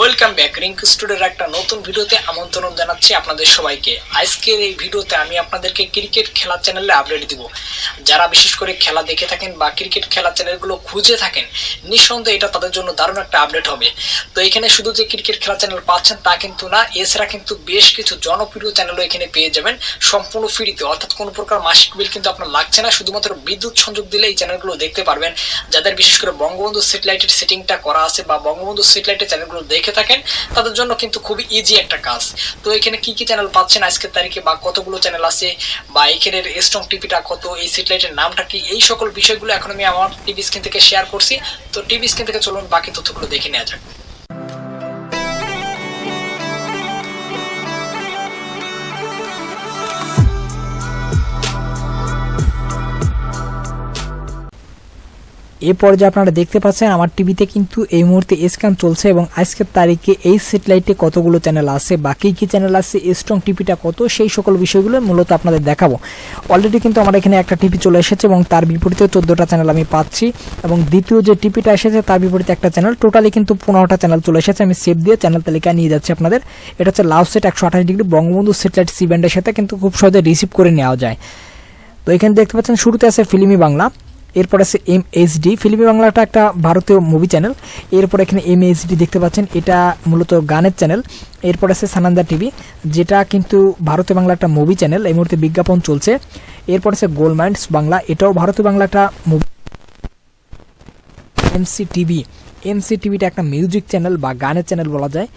Welcome back rink স্টুডিওর একটা নতুন ভিডিওতে আমন্ত্রণ জানাচ্ছি আপনাদের সবাইকে। আজকের এই ভিডিওতে আমি আপনাদেরকে ক্রিকেট খেলার চ্যানেলে আপডেট দিব। যারা বিশেষ করে খেলা দেখে থাকেন বা ক্রিকেট খেলার চ্যানেলগুলো খুঁজে থাকেন, নিঃসন্দেহে এটা তাদের জন্য দারুণ একটা আপডেট হবে। তো এখানে শুধু যে ক্রিকেট খেলার চ্যানেল পাচ্ছেন তা কিন্তু না, এছাড়া কিন্তু বেশ কিছু জনপ্রিয় চ্যানেলও এখানে পেয়ে যাবেন। সম্পূর্ণ ফ্রিতে অর্থাৎ কোনো প্রকার মাসিক বিল কিন্তু আপনার লাগছে না, শুধুমাত্র বিদ্যুৎ সংযোগ দিলে এই চ্যানেলগুলো দেখতে পারবেন। যাদের বিশেষ করে বঙ্গবন্ধু স্যাটেলাইটের সেটিংটা করা আছে বা বঙ্গবন্ধু স্যাটেলাইটের চ্যানেলগুলো দেখে থাকেন, তাদের জন্য কিন্তু খুবই ইজি একটা কাজ। তো এখানে কি কি চ্যানেল পাচ্ছেন আজকের তারিখে বা কতগুলো চ্যানেল আছে বা এখানের স্ট্রং টিভিটা কত, এই স্যাটেলাইটের নামটা কি, এই সকল বিষয়গুলো এখন আমি আমার টিভি স্ক্রিন থেকে শেয়ার করছি। তো টিভি স্ক্রিন থেকে চলুন, বাকি তথ্যগুলো দেখে নেওয়া যাক। এ পর্যায়ে আপনারা দেখতে পাচ্ছেন আমার টিভিতে কিন্তু এই মুহূর্তে স্ক্যান চলছে এবং আজকের তারিখে এই স্যাটেলাইটে কতগুলো চ্যানেল আছে, বাকি কী চ্যানেল আছে স্ট্রং টিভিটা কত, সেই সকল বিষয়গুলো মূলত আপনাদের দেখাবো। অলরেডি কিন্তু আমার এখানে একটা টিভি চলে এসেছে এবং তার বিপরীতে চোদ্দোটা চ্যানেল আমি পাচ্ছি এবং দ্বিতীয় যে টিভিটা এসেছে তার বিপরীতে একটা চ্যানেল টোটালি কিন্তু পনেরোটা চ্যানেল চলে এসেছে, আমি সেভ দিয়ে চ্যানেল তালিকায় নিয়ে যাচ্ছি আপনাদের। এটা হচ্ছে লাভ সেট একশো আঠাশ ডিগ্রি বঙ্গবন্ধু স্যাটেলাইট সি ব্যান্ডের সাথে কিন্তু খুব সহজে রিসিভ করে নেওয়া যায়। তো এখানে দেখতে পাচ্ছেন শুরুতে আছে ফিল্মি বাংলা এরপর আছে এম এইচডি ফিল্মি বাংলাটা একটা ভারতীয় মুভি চ্যানেল এরপর এখানে এম এইচডি দেখতে পাচ্ছেন, এটা মূলত গানের চ্যানেল এরপর আছে সানান্দা টিভি যেটা কিন্তু ভারতীয় বাংলা একটা মুভি চ্যানেল এই মুহূর্তে বিজ্ঞাপন চলছে। এরপর আছে গোলমাইন্ডস বাংলা, এটাও ভারতীয় বাংলা একটা মুভি এমসি টিভি এমসি টিভিটা একটা মিউজিক চ্যানেল বা গানের চ্যানেল বলা যায়।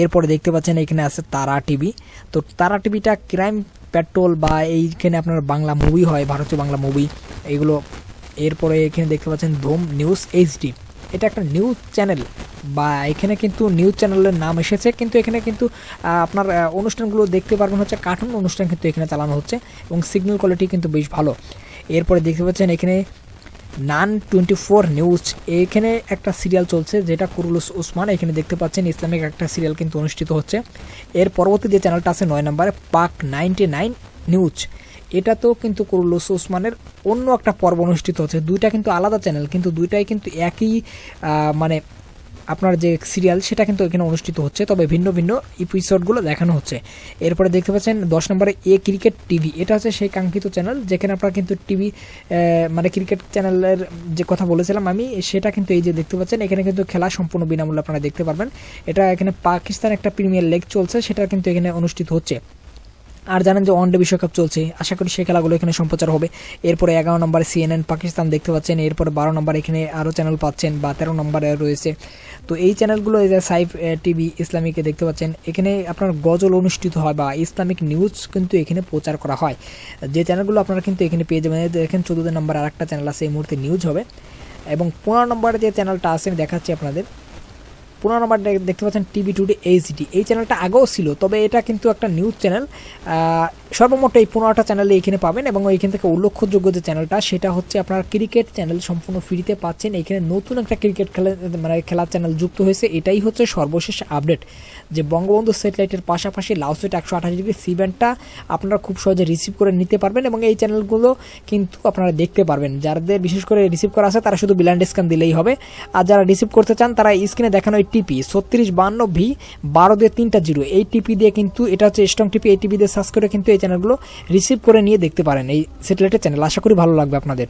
এরপরে দেখতে পাচ্ছেন এখানে আছে তারা টিভি তো তারা টিভিটা ক্রাইম পেট্রোল বা এইখানে আপনার বাংলা মুভি হয়, ভারতীয় বাংলা মুভি এগুলো এরপরে এখানে দেখতে পাচ্ছেন ধুম নিউজ এইচডি। এটা একটা নিউজ চ্যানেল। বা এখানে কিন্তু নিউজ চ্যানেলের নাম এসেছে, কিন্তু এখানে কিন্তু আপনার অনুষ্ঠানগুলো দেখতে পারবেন হচ্ছে কার্টুন অনুষ্ঠান কিন্তু এখানে চালানো হচ্ছে এবং সিগন্যাল কোয়ালিটি কিন্তু বেশ ভালো। এরপরে দেখতে পাচ্ছেন এখানে নান টোয়েন্টি ফোর নিউজ। এখানে একটা সিরিয়াল চলছে যেটা কুরুলুস উসমান। এখানে দেখতে পাচ্ছেন ইসলামিক একটা সিরিয়াল কিন্তু অনুষ্ঠিত হচ্ছে। এর পরবর্তী যে চ্যানেলটা আছে নয় নম্বরে, পাক নাইনটি নাইন নিউজ। এটাতেও কিন্তু কুরুলুস উসমানের অন্য একটা পর্ব অনুষ্ঠিত হচ্ছে। দুইটা কিন্তু আলাদা চ্যানেল কিন্তু দুইটাই কিন্তু একই মানে আপনার যে সিরিয়াল সেটা কিন্তু এখানে অনুষ্ঠিত হচ্ছে, তবে ভিন্ন ভিন্ন এপিসোডগুলো দেখানো হচ্ছে। এরপরে দেখতে পাচ্ছেন দশ নম্বরে এ ক্রিকেট টিভি এটা হচ্ছে সেই কাঙ্ক্ষিত চ্যানেল যেখানে আপনারা কিন্তু টিভি মানে ক্রিকেট চ্যানেলের যে কথা বলেছিলাম আমি, সেটা কিন্তু এই যে দেখতে পাচ্ছেন, এখানে কিন্তু খেলা সম্পূর্ণ বিনামূল্যে আপনারা দেখতে পারবেন। এটা এখানে পাকিস্তান একটা প্রিমিয়ার লিগ চলছে, সেটা কিন্তু এখানে অনুষ্ঠিত হচ্ছে। আর জানেন যে ওয়ানডে বিশ্বকাপ চলছে, আশা করি সেই খেলাগুলো এখানে সম্প্রচার হবে। এরপরে এগারো নম্বরে সিএনএন পাকিস্তান দেখতে পাচ্ছেন, এরপরে বারো নম্বর এখানে আরও চ্যানেল পাচ্ছেন বা তেরো নম্বরে রয়েছে। তো এই চ্যানেলগুলো এই যে সাইফ টিভি, ইসলামিকে দেখতে পাচ্ছেন, এখানে আপনার গজল অনুষ্ঠিত হয় বা ইসলামিক নিউজ কিন্তু এখানে প্রচার করা হয়। যে চ্যানেলগুলো আপনারা কিন্তু এখানে পেয়ে যাবেন দেখেন চোদ্দ নম্বর আর একটা চ্যানেল আছে, এই মুহূর্তে নিউজ হবে। এবং পনেরো নম্বরে যে চ্যানেলটা আছে, আমি দেখাচ্ছি আপনাদের। পনেরো নম্বর দেখতে পাচ্ছেন টিভি টুডে এইচডি। এই চ্যানেলটা আগেও ছিল, তবে এটা কিন্তু একটা নিউজ চ্যানেল সর্বমোট এই পনেরোটা চ্যানেলে এখানে পাবেন এবং এইখান থেকে উল্লেখযোগ্য যে চ্যানেলটা সেটা হচ্ছে আপনার ক্রিকেট চ্যানেল সম্পূর্ণ ফ্রিতে পাচ্ছেন। এখানে নতুন একটা ক্রিকেট খেলা মানে খেলার চ্যানেল যুক্ত হয়েছে। এটাই হচ্ছে সর্বশেষ আপডেট যে বঙ্গবন্ধু স্যাটেলাইটের পাশাপাশি লাউসেট একশো আঠাশ ডিগ্রি সি ব্যান্ডটা আপনারা খুব সহজে রিসিভ করে নিতে পারবেন এবং এই চ্যানেলগুলো কিন্তু আপনারা দেখতে পারবেন। যাদের বিশেষ করে রিসিভ করা আছে, তারা শুধু বিলান্ড স্ক্যান দিলেই হবে। আর যারা রিসিভ করতে চান, তারা স্ক্রিনে দেখানো টিপি, ছত্রিশ বান্ন ভি, বারো দিয়ে তিনটা জিরো। এই টিপি দিয়ে কিন্তু, এটা হচ্ছে স্ট্রং টিপি, এই টিপি দিয়ে সার্চ করে কিন্তু এই চ্যানেলগুলো রিসিভ করে নিয়ে দেখতে পারেন। এই স্যাটেলাইটের চ্যানেল আশা করি ভালো লাগবে আপনাদের।